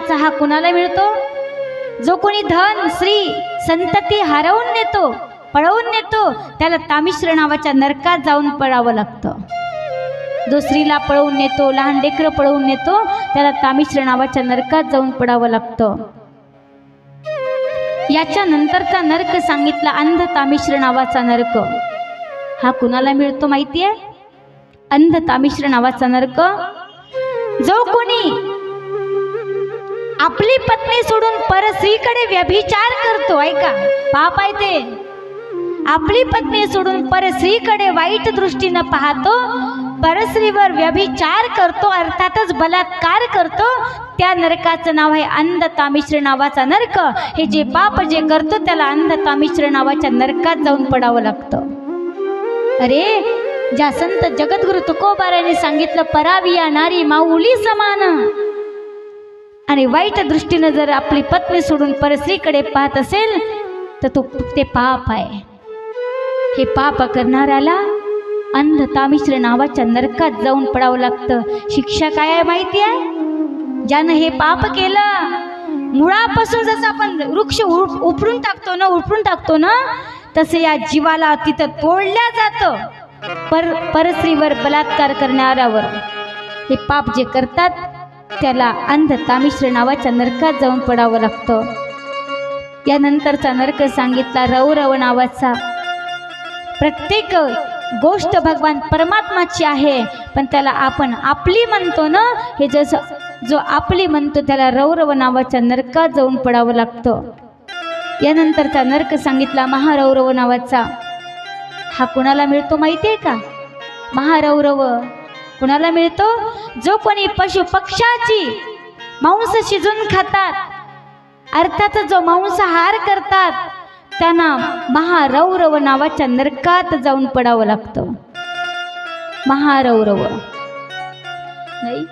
देवाचा हा कुणाला मिळतो? जो कोणी धन श्री संतती हरवून नेतो पळवून नेतो त्याला तामिश्र नावाच्या नरकात जाऊन पळावं लागतं. जो स्त्रीला पळवून नेतो लहान लेकरं पळवून नेतो त्याला तामिश्र नावाच्या नरकात जाऊन पडावं लागतं. याच्या नंतरचा नरक सांगितला अंध तामिश्र नावाचा नरक. हा कुणाला मिळतो माहिती आहे अंध तामिश्र नावाचा नरक. जो कोणी आपली पत्नी सोडून परस्त्रीकडे व्यभिचार करतो ऐका. पाप आहे ते. आपली पत्नी सोडून परस्त्रीकडे वाईट दृष्टीनं पाहतो परस्त्रीवर व्यभिचार करतो अर्थातच बलात्कार करतो त्या नरकाचं नाव आहे अंधतामिश्र नावाचा नरक. हे जे पाप जे करतो त्याला अंधतामिश्र नावाच्या नरकात जाऊन पडावं लागतं. अरे ज्या संत जगद्गुरु तुकोबाराने सांगितलं पराविया नारी माऊली समान. आणि वाईट दृष्टीनं जर आपली पत्नी सोडून परस्त्रीकडे पाहत असेल तर तो ते पाप आहे. हे पाप करणाऱ्याला अंध तामिश्र नावाच्या नरकात जाऊन पडावं लागतं. शिक्षा काय आहे माहिती आहे? ज्यानं हे पाप केलं मुळापासून जसं आपण वृक्ष उप- टाकतो ना उपरून टाकतो ना तसं या जीवाला तिथं तोडल्या जातं. पर परस्त्रीवर बलात्कार करणाऱ्यावर. हे पाप जे करतात त्याला अंध तामिश्र नावाच्या नरकात जाऊन पडावं लागतं. यानंतरचा नरक सांगितला रौरव नावाचा. प्रत्येक गोष्ट भगवान परमात्माची आहे पण त्याला आपण आपली म्हणतो ना? हे जसं जो आपली म्हणतो त्याला रौरव नावाच्या नरकात जाऊन पडावं लागतं. यानंतरचा नरक सांगितला महारौरव नावाचा. हा कुणाला मिळतो माहिती आहे का? महारौरव कुणाला मिळतो? जो कोणी पशु पक्षाची मांस शिजून खातात अर्थात जो मांसाहार करतात त्यांना महारौरव नावाच्या नरकात जाऊन पडावं लागतं. महारौरव. नाही.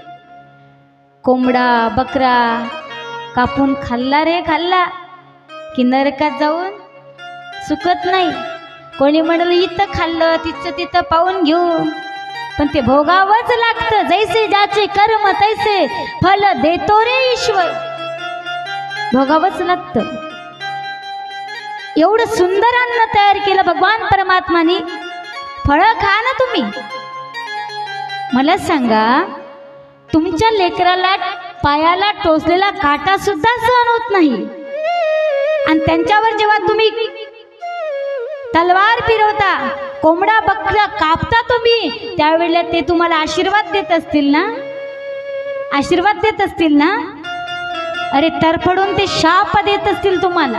कोंबडा बकरा कापून खाल्ला रे खाल्ला. की नरकात जाऊन सुकत नाही. कोणी म्हणाल इथं खाल्लं तिथं तिथं पाहून घेऊ. पण ते भोगावंच लागतं. जैसे ज्याचे कर्म तैसे फल देतो रे ईश्वर. भोगावंच लागतं. एवढं सुंदर अन्न तयार केलं भगवान परमात्माने. फळं खा ना तुम्ही. मला सांगा तुमच्या लेकराला पायाला टोचलेला काटा सुद्धा सहन होत नाही. आणि त्यांच्यावर जेव्हा तुम्ही तलवार फिरवता. कोंबडा बकरा कापता तुम्ही. त्यावेळेला ते तुम्हाला आशीर्वाद देत असतील ना? आशीर्वाद देत असतील ना? अरे तरफडून ते शाप देत असतील तुम्हाला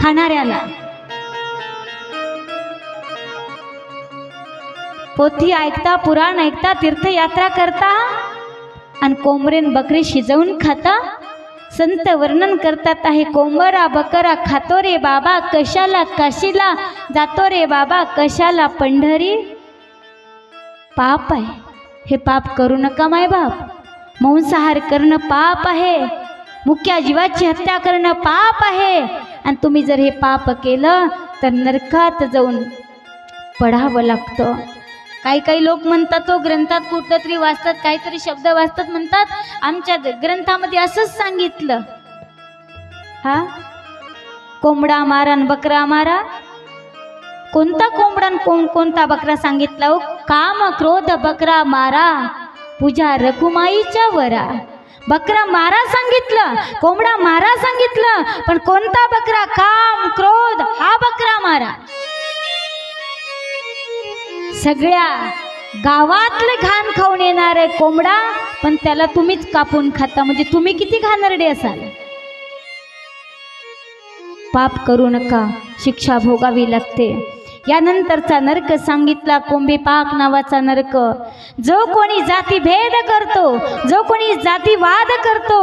खाणाऱ्याला. पोथी ऐकता पुराण ऐकता तीर्थयात्रा करता आणि कोंबरेन बकरी शिजवून खाता. संत वर्णन करतात आहे कोंबरा बकरा खातो रे बाबा कशाला काशीला जातो रे बाबा कशाला पंढरी? पाप आहे. हे पाप करू नका माय बाप. मांसाहार करणं पाप आहे. मुख्या जीवाची हत्या करणं पाप आहे. आणि तुम्ही जर हे पाप केलं तर नरकात जाऊन पडावं लागतं. काही काही लोक म्हणतात तो ग्रंथात कुठलं तरी वाचतात काहीतरी शब्द वाचतात म्हणतात. आमच्या ग्रंथामध्ये असंच सांगितलं. हा? कोंबडा मारा बकरा मारा. कोणता कोंबडा कोण कोणता बकरा सांगितला हो? काम क्रोध बकरा मारा पूजा रखुमाईच्या वरा. बकरा मारा सांगितलं कोंबडा मारा सांगितलं पण कोणता बकरा काम क्रोध हा बकरा मारा. सगळ्या गावातले घाण खाऊन येणार आहे कोंबडा पण त्याला तुम्हीच कापून खाता. म्हणजे तुम्ही किती घाणरडे असाल? पाप करू नका शिक्षा भोगावी लागते. यानंतरचा नरक सांगितला कोंबी पाक नावाचा नरक. जो कोणी जाती भेद करतो जो कोणी जातीवाद करतो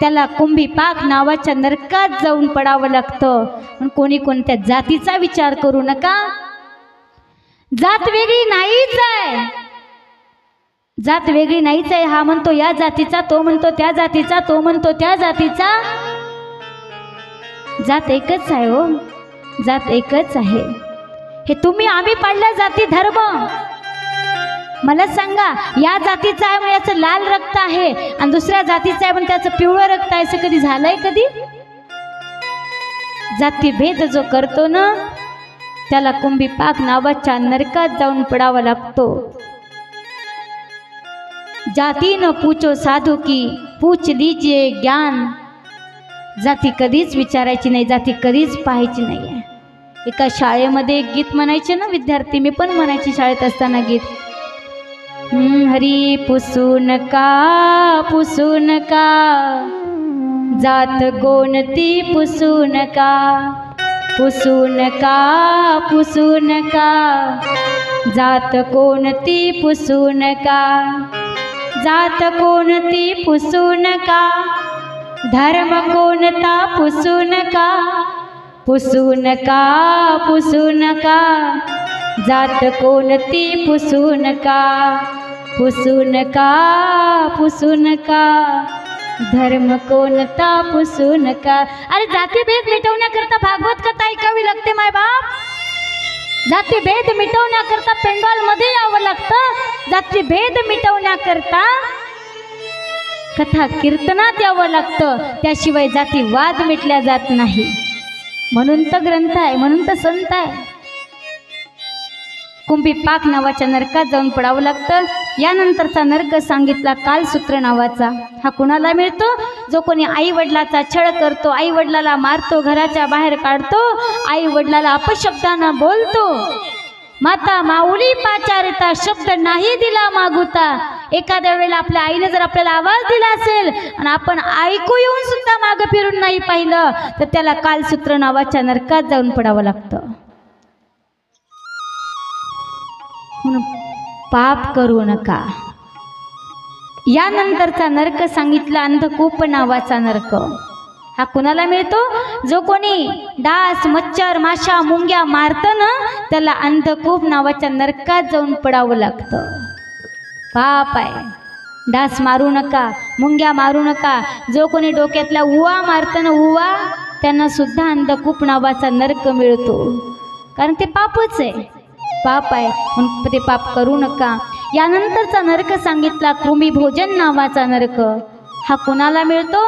त्याला कुंभी पाक नावाच्या नरकात जाऊन पडावं लागतं. पण कोणी कोणत्या जातीचा विचार करू नका जात वेगळी नाहीच आहे. जात वेगळी नाहीच आहे हा म्हणतो या जातीचा तो म्हणतो त्या जातीचा तो म्हणतो त्या जातीचा. जात एकच आहे हो. जात एकच आहे. हे तुम्ही आम्ही पाडल्या जाती धर्म. मला सांगा या जातीचा आहे म्हणजे याचं लाल रक्त आहे आणि दुसऱ्या जातीचं आहे पण त्याचं पिवळं रक्त आहे असं कधी झालंय कधी? जातीभेद जो करतो ना त्याला कुंभीपाक नावाच्या नरकात जाऊन पडावा लागतो. जाती न पूछो साधू की पूछ लीजिए ज्ञान. जाती कधीच विचारायची नाही जाती कधीच पाहायची नाही. आहे एका शाळेमध्ये एक गीत म्हणायचे ना विद्यार्थी मी पण म्हणायची शाळेत असताना गीत. हरी पुसून का पुसून का? जात कोणती पुसून का? पुसून का पुसून का? जात कोणती पुसून का? जात कोणती पुसून का? धर्म कोणता पुसून का? पुसून का पुसून का? जात कोणती पुसून का? पुसून का पुसून का? धर्म कोणता पुसू नका अरे जातीभेद मिटवण्याकरता भागवत कथा ऐकावी लागते माय बाप. जातीभेद मिटवण्याकरता पेंडॉलमध्ये यावं लागतं. जातीभेद मिटवण्याकरता कथा कीर्तनात यावं लागतं. त्याशिवाय जातीवाद मिटल्या जात नाही. म्हणून तर ग्रंथ आहे म्हणून तर संत आहे. कुंभी पाक नावाच्या नरकात जाऊन पडावं लागतं. यानंतरचा नरक सांगितला कालसूत्र नावाचा. हा कुणाला मिळतो? जो कोणी आई वडिलाचा छळ करतो आई वडिलाला मारतो घराच्या बाहेर काढतो आई वडिलाला अपशब्दानं बोलतो. माता माऊली पाचारिता शब्द नाही दिला मागुता. एखाद्या वेळेला आपल्या आईने जर आपल्याला आवाज दिला असेल आणि आपण ऐकू येऊन सुद्धा मागं फिरून नाही पाहिलं तर त्याला कालसूत्र नावाच्या नरकात जाऊन पडावं लागतं. म्हणून पाप करू नका. यानंतरचा नरक सांगितला अंधकूप नावाचा नरक. हा कुणाला मिळतो? जो कोणी डास मच्छर माशा मुंग्या मारत ना त्याला अंधकूप नावाच्या नरकात जाऊन पडावं लागतं. पाप आहे. डास मारू नका मुंग्या मारू नका. जो कोणी डोक्यातला उवा मारतं ना उवा त्यांना सुद्धा अंधकूप नावाचा नरक मिळतो. कारण ते पापच आहे. पाप आहे म्हणून ते पाप करू नका. यानंतरचा नरक सांगितला कृमी भोजन नावाचा नरक. हा कुणाला मिळतो?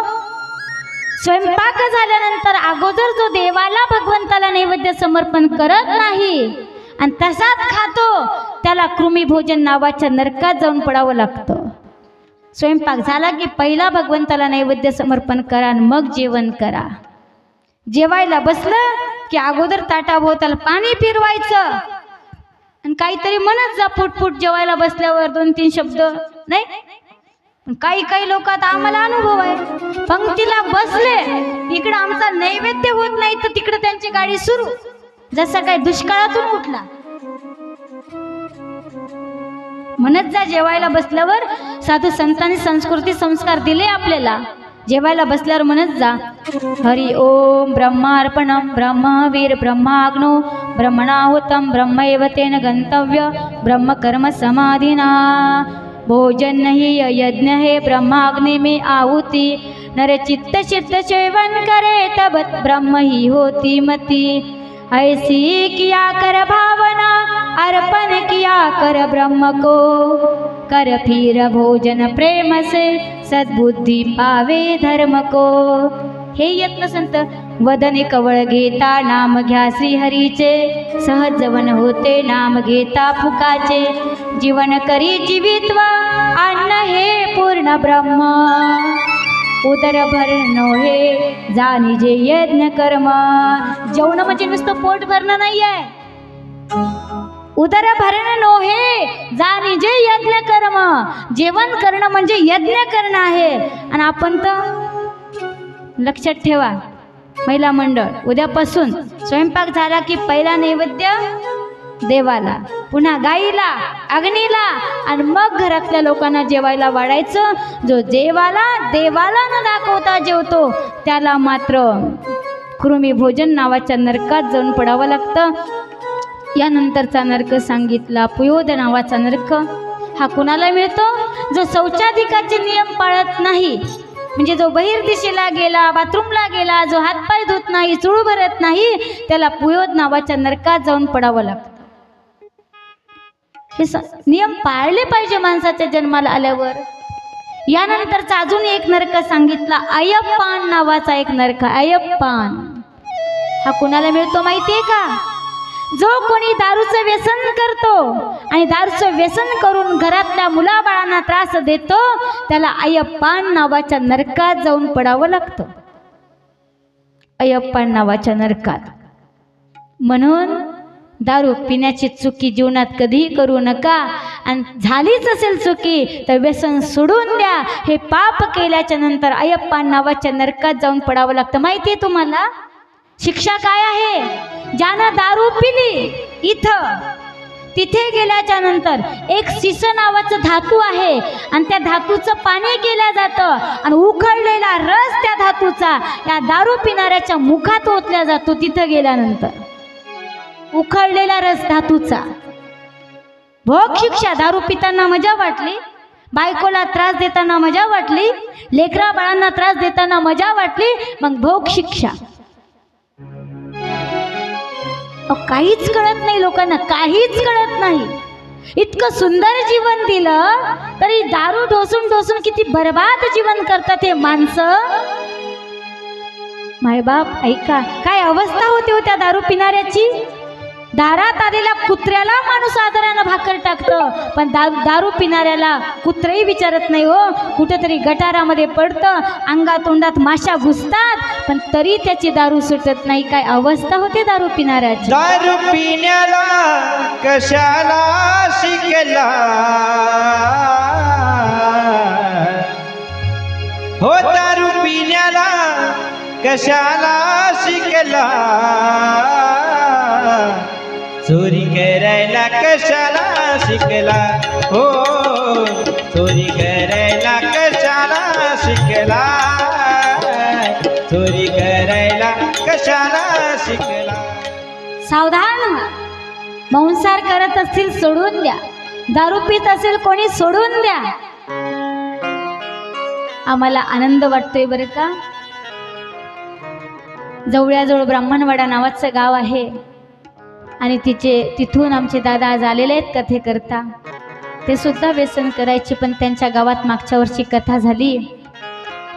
स्वयंपाक झाल्यानंतर अगोदर जो देवाला भगवंताला नैवेद्य समर्पण करत नाही आणि तसाच खातो त्याला कृमी भोजन नावाच्या नरकात जाऊन पडावं लागतं. स्वयंपाक झाला की पहिला भगवंताला नैवेद्य समर्पण करा आणि मग जेवण करा. जेवायला बसलं की अगोदर ताटाभोवताला पाणी फिरवायचं आणि काहीतरी म्हणत जा फुटफुट जेवायला बसल्यावर दोन तीन शब्द नाही? पण काही काही लोक आता आम्हाला अनुभव आहे. पंक्तीला बसले इकडं आमचा नैवेद्य होत नाही तर तिकडे त्यांची गाडी सुरू. जसा काय दुष्काळातून उठला. म्हणत जा जेवायला बसल्यावर साधू संतांनी संस्कृती संस्कार दिले आपल्याला. जेवायला बसल्यावर म्हणत जा. हरि ओम ब्रह्मार्पणम ब्रह्मवीर ब्रह्माग्नो ब्रह्मणाहुतम ब्रह्मैव तेन गंतव्य ब्रह्मकर्म समाधिना भोजन ही यज्ञ है ब्रह्माग्नि में आहुति नर चित्त चित्त सेवन करे तब ब्रह्म ही होती मती. ऐसी किया कर भावना अर्पण किया कर ब्रह्म को। कर फिर भोजन प्रेम से सद्बुद्धि पावे धर्म को। हे यत्न संत वदने कवळ घेता नाम घ्या श्रीहरीचे। सहज जवन होते नाम घेता फुकाचे। जीवन करी जीवित्व अन्न हे पूर्ण ब्रह्म। उदर भरण हे जाणीजे यज्ञ कर्म. जेवण म्हणजे नुसतं पोट भरणं नाही आहे उदर भरण नोहे जाणीजे यज्ञ कर्म. जेवण करणं म्हणजे यज्ञ करणं आहे. आणि आपण तर लक्षात ठेवा महिला मंडळ उद्यापासून स्वयंपाक झाला की पहिला नैवेद्य? देवाला. पुन्हा गाईला अग्नीला आणि मग घरातल्या लोकांना जेवायला वाढायचं. जो जेवाला देवाला न दाखवता जेवतो त्याला मात्र कृमी भोजन नावाच्या नरकात जाऊन पडावं लागतं. यानंतरचा नरक सांगितला पुयोद नावाचा नरक. हा कुणाला मिळतो? जो शौचाधिकाचे नियम पाळत नाही. म्हणजे जो बहिर्दिशेला गेला बाथरूमला गेला जो हातपाय धुत नाही चुळू भरत नाही त्याला पुयोद नावाच्या नरकात जाऊन पडावं लागतं. हे स नियम पाळले पाहिजे माणसाच्या जन्माला आल्यावर. यानंतरचा अजून एक नरक सांगितला अयप्पान नावाचा एक नरक अयप्पान. हा कुणाला मिळतो माहितीये का? जो कोणी दारूचं व्यसन करतो आणि दारूचं व्यसन करून घरातल्या मुलाबाळांना त्रास देतो त्याला अयप्पान नावाच्या नरकात जाऊन पडावं लागतं. अयप्पान नावाच्या नरकात. म्हणून दारू पिण्याची चुकी जीवनात कधीही करू नका. आणि झालीच असेल चुकी तर व्यसन सोडून द्या. हे पाप केल्याच्यानंतर अयप्पा नावाच्या नरकात जाऊन पडावं लागतं. माहिती आहे तुम्हाला? शिक्षा काय आहे? ज्यानं दारू पिली इथं तिथे गेल्याच्यानंतर एक सिस नावाचं धातू आहे. आणि त्या धातूचं पाणी केलं जातं. आणि उखळलेला रस त्या धातूचा या दारू पिणाऱ्याच्या मुखात ओतल्या जातो तिथं गेल्यानंतर. उखळलेला रस धातूचा. भोग शिक्षा दारू पिताना मजा वाटली बायकोला त्रास देताना मजा वाटली लेकरा बाळांना त्रास देताना मजा वाटली मग भोग शिक्षा. अहो, काहीच कळत नाही लोकांना काहीच कळत नाही. इतकं सुंदर जीवन दिलं तरी दारू ढोसून ढोसून किती बर्बाद जीवन करतात हे माणसं. मायबाप ऐका काय अवस्था होती हो त्या दारू पिणाऱ्याची? दारात आलेल्या कुत्र्याला माणूस आदरानं भाकर टाकतं. पण दारू दारू पिणाऱ्याला कुत्रही विचारत नाही हो. कुठेतरी गटारामध्ये पडतं. अंगातोंडात माशा घुसतात. पण तरी त्याची दारू सुटत नाही. काय अवस्था होते दारू पिणाऱ्याची? दारू पिण्याला कशाला शिकला? हो दारू पिण्याला कशाला शिकला? चोरी करायला कशाला शिकला? हो चोरी करायला कशाला शिकला? चोरी करायला कशाला शिकला? सावधान. व्हा. मंसार करत असतील सोडून द्या. दारू पित असेल कोणी सोडून द्या. आम्हाला आनंद वाटतोय बरं का? जवळ्याजवळ ब्राह्मणवाडा नावाचं गाव आहे. आणि तिचे तिथून आमचे दादा आज आलेले आहेत कथे करता ते सुद्धा व्यसन करायचे पण त्यांच्या गावात मागच्या वर्षी कथा झाली.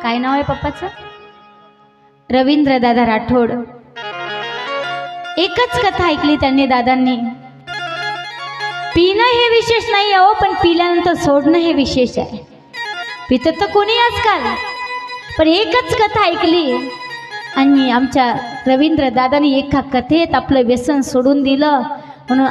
काय नाव आहे पप्पाचं? रवींद्र दादा राठोड. एकच कथा ऐकली त्यांनी दादांनी. पिणं हे विशेष नाही अहो पण पिल्यानंतर सोडणं हे विशेष आहे. पितं तर कोणी आजकाल. पण एकच कथा ऐकली. आणि आमच्या रवींद्र दादानी एका कथेत आपलं व्यसन सोडून दिलं. म्हणून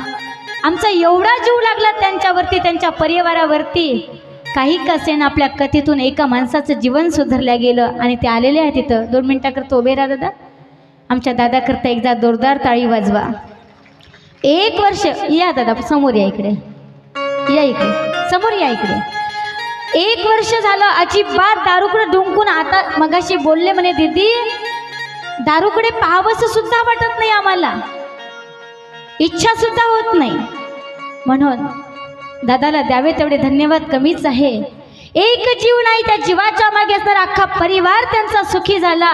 आमचा एवढा जीव लागला त्यांच्यावरती त्यांच्या परिवारावरती. काही कसेन आपल्या कथेतून एका माणसाचं जीवन सुधरल्या गेलं आणि ते आलेले आहे तिथं. दोन मिनटाकरता उभे राहा दादा. आमच्या दादाकरता एकदा जोरदार ताळी वाजवा. एक वर्ष या दादा समोर या इकडे. या इकडे. समोर या इकडे. एक वर्ष झालं अजिबात दारूकडे डुंकून आता मगाशी बोलले म्हणे दीदी दारूकडे पाहावंसं सुद्धा वाटत नाही आम्हाला. इच्छा सुद्धा होत नाही. म्हणून दादाला द्यावे तेवढे धन्यवाद कमीच आहे. एक जीव नाही त्या जीवाच्या मागे असणारा अख्खा परिवार त्यांचा सुखी झाला.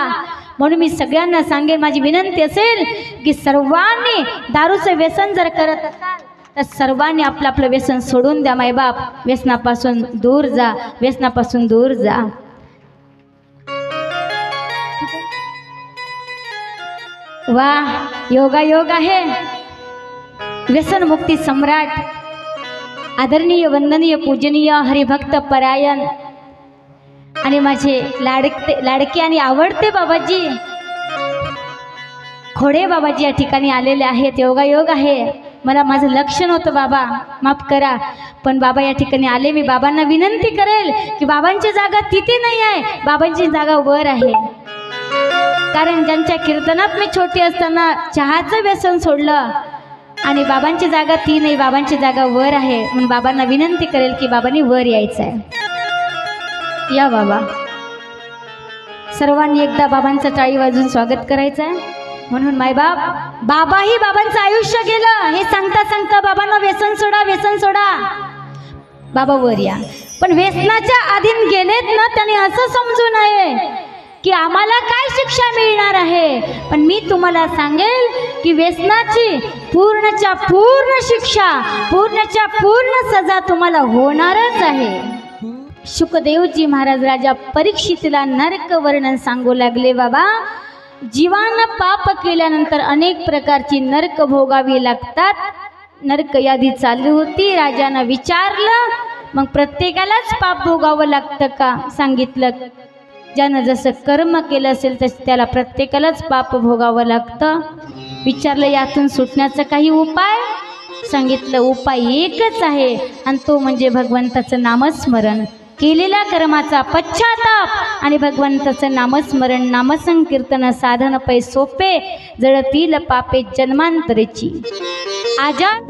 म्हणून मी सगळ्यांना सांगेन माझी विनंती असेल की सर्वांनी दारूचं व्यसन जर करत असाल तर सर्वांनी आपलं आपलं व्यसन सोडून द्या मायबाप. व्यसनापासून दूर जा व्यसनापासून दूर जा. वा योगा योग आहे. व्यसनमुक्ती सम्राट आदरणीय वंदनीय पूजनीय हरिभक्त परायण. आणि माझे लाडके लाडके आणि आवडते बाबाजी खोडे बाबाजी या ठिकाणी आलेले आहेत. योगायोग आहे. मला माझं लक्ष नव्हतं बाबा. माफ करा. पण बाबा या ठिकाणी आले. मी बाबांना विनंती करेल की बाबांची जागा तिथे नाही आहे. बाबांची जागा वर आहे. कारण ज्यांच्या कीर्तनात मी छोटी असताना चहाचं व्यसन सोडलं आणि बाबांची जागा ती नाही बाबांची जागा वर आहे. म्हणून बाबांना विनंती करेल की बाबांनी वर यायचं आहे या बाबा. सर्वांनी एकदा बाबांचं टाळी वाजून स्वागत करायचं आहे म्हणून मायबाप बाबाही बाबांचं आयुष्य गेलं. हे सांगता सांगता बाबांना व्यसन सोडा व्यसन सोडा. बाबा वर या. पण व्यसनाच्या आधीन गेलेत ना त्याने असं समजू नये. की आम्हाला काय शिक्षा मिळणार आहे? पण मी तुम्हाला सांगेल की व्यसनाची पूर्णच्या पूर्ण शिक्षा पूर्णच्या पूर्ण सजा तुम्हाला होणारच आहे. शुकदेवजी महाराज राजा परीक्षितला नरक वर्णन सांगू लागले बाबा जीवानं पाप केल्यानंतर अनेक प्रकारची नरक भोगावी लागतात. नरक यादी चालू होती राजानं विचारलं मग प्रत्येकालाच पाप भोगावं लागतं का? सांगितलं. ज्यानं जसं कर्म केलं असेल तसं त्याला प्रत्येकालाच पाप भोगावं लागतं. विचारलं यातून सुटण्याचा काही उपाय? सांगितलं उपाय एकच आहे. आणि तो म्हणजे भगवंताचं नामस्मरण. केलेल्या कर्माचा पश्चाताप आणि भगवंताचं नामस्मरण नामसंकीर्तन साधन पै सोपे जळतील पापे जन्मांतरेची. आजा